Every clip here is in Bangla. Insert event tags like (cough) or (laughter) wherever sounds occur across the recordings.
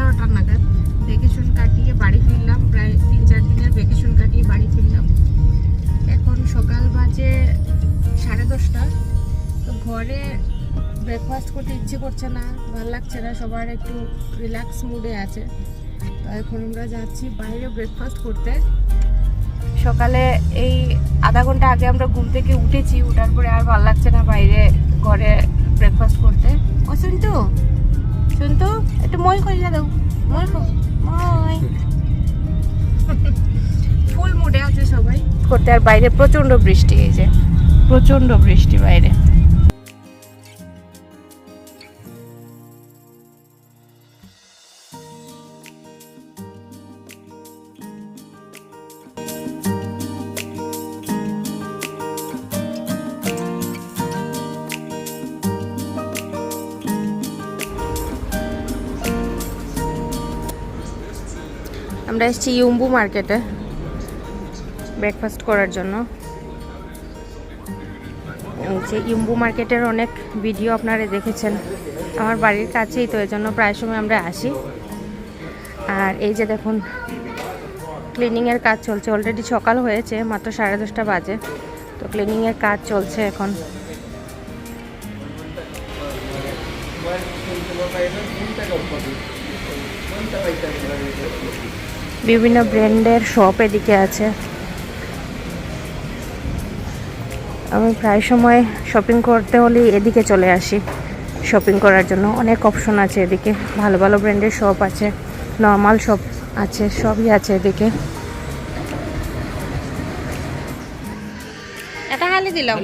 এগারোটা নাগাদ ভ্যাকেশন কাটিয়ে বাড়ি ফিরলাম। প্রায় তিন, চার দিনের ভ্যাকেশন কাটিয়ে বাড়ি ফিরলাম। এখন সকাল বাজে সাড়ে দশটা। তো ঘরে ব্রেকফাস্ট করতে ইচ্ছে করছে না, ভালো লাগছে না, সবার একটু রিল্যাক্স মুডে আছে। তো এখন আমরা যাচ্ছি বাইরে ব্রেকফাস্ট করতে। সকালে এই আধা ঘণ্টা আগে আমরা ঘুম থেকে উঠেছি, উঠার পরে আর ভালো লাগছে না বাইরে ঘরে ব্রেকফাস্ট করতে। ও, শুনতো? শুনতো? একটু মই করিয়া দাও। মই মই। (laughs) ফুল মুডে আছে সবাই। করতে আর বাইরে প্রচণ্ড বৃষ্টি এই যে। প্রচণ্ড বৃষ্টি বাইরে। আমরা এসেছি ইউম্বু মার্কেটে ব্রেকফাস্ট করার জন্য। যে ইম্বু মার্কেটের অনেক ভিডিও আপনারা দেখেছেন। আমার বাড়ির কাছেই তো, এজন্য প্রায় সময় আমরা আসি। আর এই যে দেখুন ক্লিনিংয়ের কাজ চলছে। অলরেডি সকাল হয়েছে, মাত্র সাড়ে দশটা বাজে। তো ক্লিনিংয়ের কাজ চলছে এখন। বিভিন্ন ব্র্যান্ডের শপ এদিকে আছে। আমি প্রায় সময় শপিং করতে হলে এদিকে চলে আসি। শপিং করার জন্য অনেক অপশন আছে এদিকে। ভালো ভালো ব্র্যান্ডের শপ আছে নর্মাল শপ আছে সবই আছে এদিকে। এটা হালি দিলাম?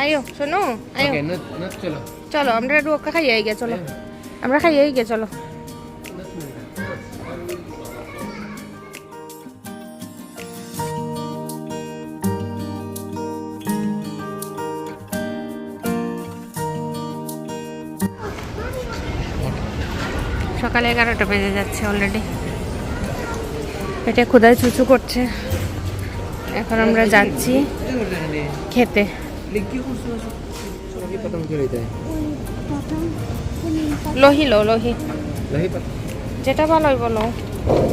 আয়ো শোনো আয়ো। Chalo. চলো। আমরা একটু ওকে খাইয়ে গিয়ে চলো। আমরা খাইয়ে গিয়ে চলো। সকালে এগারোটা বেজে যাচ্ছে অলরেডি পেটে ক্ষুদায় চুচু করছে। এখন আমরা যাচ্ছি. খেতে। লোহি লো লোহি যেটা ভালো হয় বলো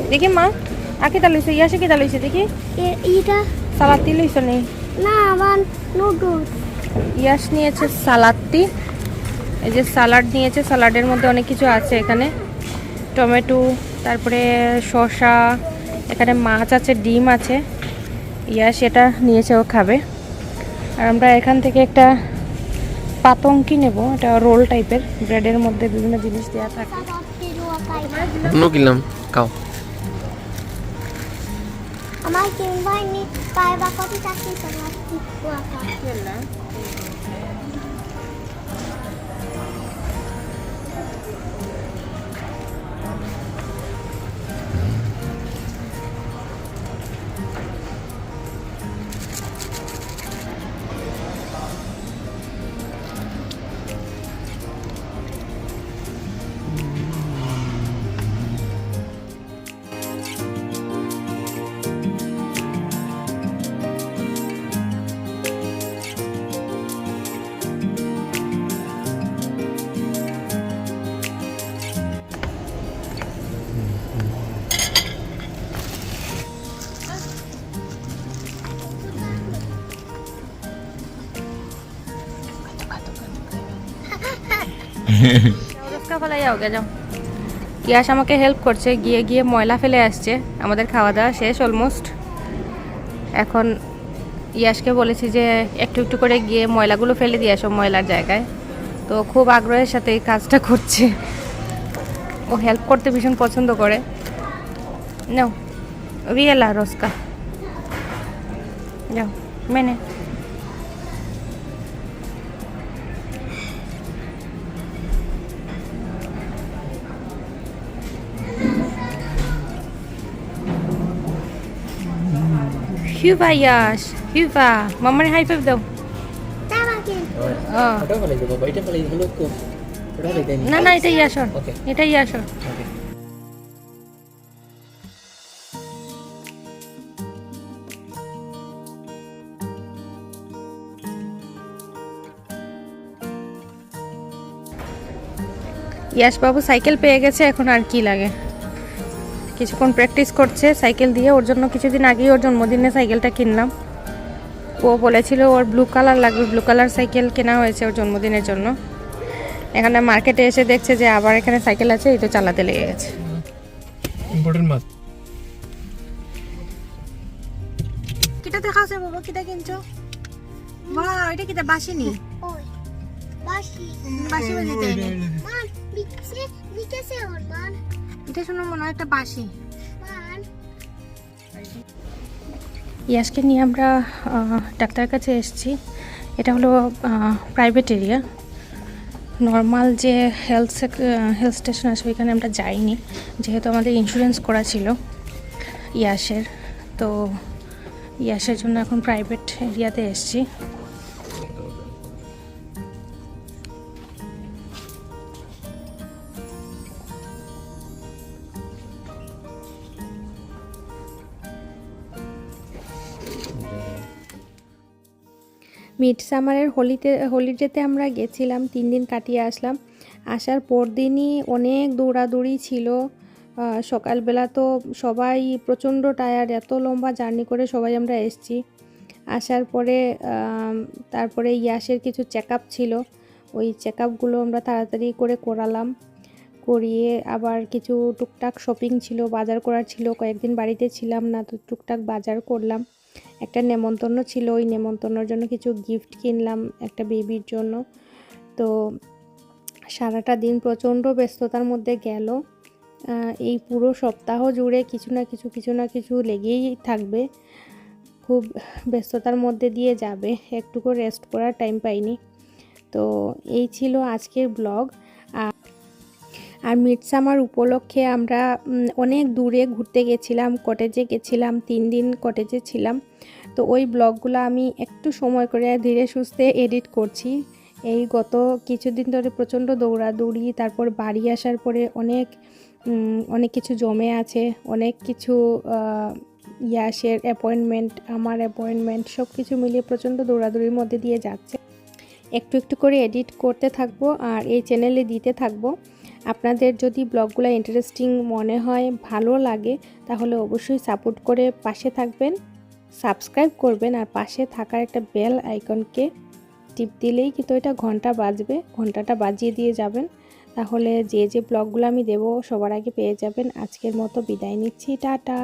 দেখি মা আর কিতা লইছে ইয়াসে কিতা লইছে দেখি এ- এইটা সালাতি লইছে নেই না আমার নুডলস ইয়াস নিয়েছে সালাদটি এই যে সালাড নিয়েছে সালাডের মধ্যে অনেক কিছু আছে এখানে। টমেটো তারপরে শসা এখানে মাছ আছে ডিম আছে। ইয়াস এটা নিয়েছে ও খাবে। আর আমরা এখান থেকে একটা পাতঙ্কি নেব? এটা রোল টাইপের ব্রেডের মধ্যে বিভিন্ন জিনিস দেওয়া থাকে. আমার নি কত চাকরি তোমার যাও ইয়াস আমাকে হেল্প করছে, গিয়ে গিয়ে ময়লা ফেলে আসছে। আমাদের খাওয়া দাওয়া শেষ অলমোস্ট এখন ইয়াসকে বলেছি যে একটু একটু করে গিয়ে ময়লাগুলো ফেলে দিয়ে আসো ময়লার জায়গায়। তো খুব আগ্রহের সাথে এই কাজটা করছে। ও হেল্প করতে ভীষণ পছন্দ করে। নাও, রিয়েলা রোজকা যাও, মেনে। Huva, Yash. Huva. Mama, high five দাও না না এটাই আসর এটাই আসর ইয়াস বাবু সাইকেল পেয়ে গেছে এখন আর কি লাগে? কিছুক্ষণ প্র্যাকটিস করছে সাইকেল দিয়ে। ওর জন্য কিছুদিন আগেই ওর জন্মদিনে সাইকেলটা কিনলাম। ও বলেছিল ওর ব্লু কালার লাগবে ব্লু কালার সাইকেল কেনা হয়েছে ওর জন্মদিনের জন্য। এখানে মার্কেটে এসে দেখছে যে আবার এখানে সাইকেল আছে এই তো চালাতে লেগে গেছে। ইম্পর্টেন্ট মাছ কিটা দেখাছে বাবা? কিটা কিনছো? বাহ এটা কিটা? বাসিনি? ওই বাসি বাসি বাজিতে ওর এটা শুনো মনে হয় একটা বাসি ইয়াসকে নিয়ে আমরা ডাক্তারের কাছে এসেছি। এটা হলো প্রাইভেট এরিয়া নর্মাল যে হেলথ হেলথ স্টেশন আছে ওইখানে আমরা যাইনি। যেহেতু আমাদের ইন্স্যুরেন্স করা ছিল ইয়াসের। তো ইয়াসের জন্য এখন প্রাইভেট এরিয়াতে এসেছি। মিড সামারের হোলিতে, হলিডেতে আমরা গেছিলাম, তিন দিন কাটিয়ে আসলাম। আসার পর দিনই অনেক দৌড়াদৌড়ি ছিল। সকালবেলা তো সবাই প্রচণ্ড টায়ার্ড এত লম্বা জার্নি করে সবাই আমরা এসছি। আসার পরে তারপরে ইয়াসের কিছু চেক ছিল। ওই চেক আপগুলো আমরা তাড়াতাড়ি করে করালাম। করিয়ে আবার কিছু টুকটাক শপিং ছিল, বাজার করার ছিল। কয়েকদিন বাড়িতে ছিলাম না, তো টুকটাক বাজার করলাম। একটা নেমন্তন্ন ছিল, ওই নেমন্তন্নর জন্য কিছু গিফট কিনলাম একটা বেবির জন্য। তো সারাটা দিন প্রচণ্ড ব্যস্ততার মধ্যে গেল। এই পুরো সপ্তাহ জুড়ে কিছু না কিছু কিছু না কিছু লেগেই থাকবে। খুব ব্যস্ততার মধ্যে দিয়ে যাবে, একটুকু রেস্ট করার টাইম পাইনি। তো এই ছিল আজকের ব্লগ আর মিডসামার উপলক্ষে আমরা অনেক দূরে ঘুরতে গেছিলাম কটেজে গেছিলাম, তিন দিন কটেজে ছিলাম। তো ওই ব্লগগুলো আমি একটু সময় করে ধীরে সুস্থে এডিট করছি। এই গত কিছুদিন ধরে প্রচণ্ড দৌড়াদৌড়ি, তারপর বাড়ি আসার পরে অনেক অনেক কিছু জমে আছে, অনেক কিছু ইয়াসের অ্যাপয়েন্টমেন্ট আমার অ্যাপয়েন্টমেন্ট সব কিছু মিলিয়ে প্রচণ্ড দৌড়াদৌড়ির মধ্যে দিয়ে যাচ্ছে। একটু একটু করে এডিট করতে থাকব আর এই চ্যানেলে দিতে থাকব। আপনাদের যদি ব্লগগুলো ইন্টারেস্টিং মনে হয়, ভালো লাগে, তাহলে অবশ্যই সাপোর্ট করে পাশে থাকবেন। সাবস্ক্রাইব করবেন আর পাশে থাকার একটা বেল আইকনকে টিপ দিলেই কিন্তু এটা ঘণ্টা বাজবে, ঘন্টাটা বাজিয়ে দিয়ে যাবেন। তাহলে যে যে ব্লগগুলো আমি দেবো সবার আগে পেয়ে যাবেন। আজকের মতো বিদায় নিচ্ছি, টাটা।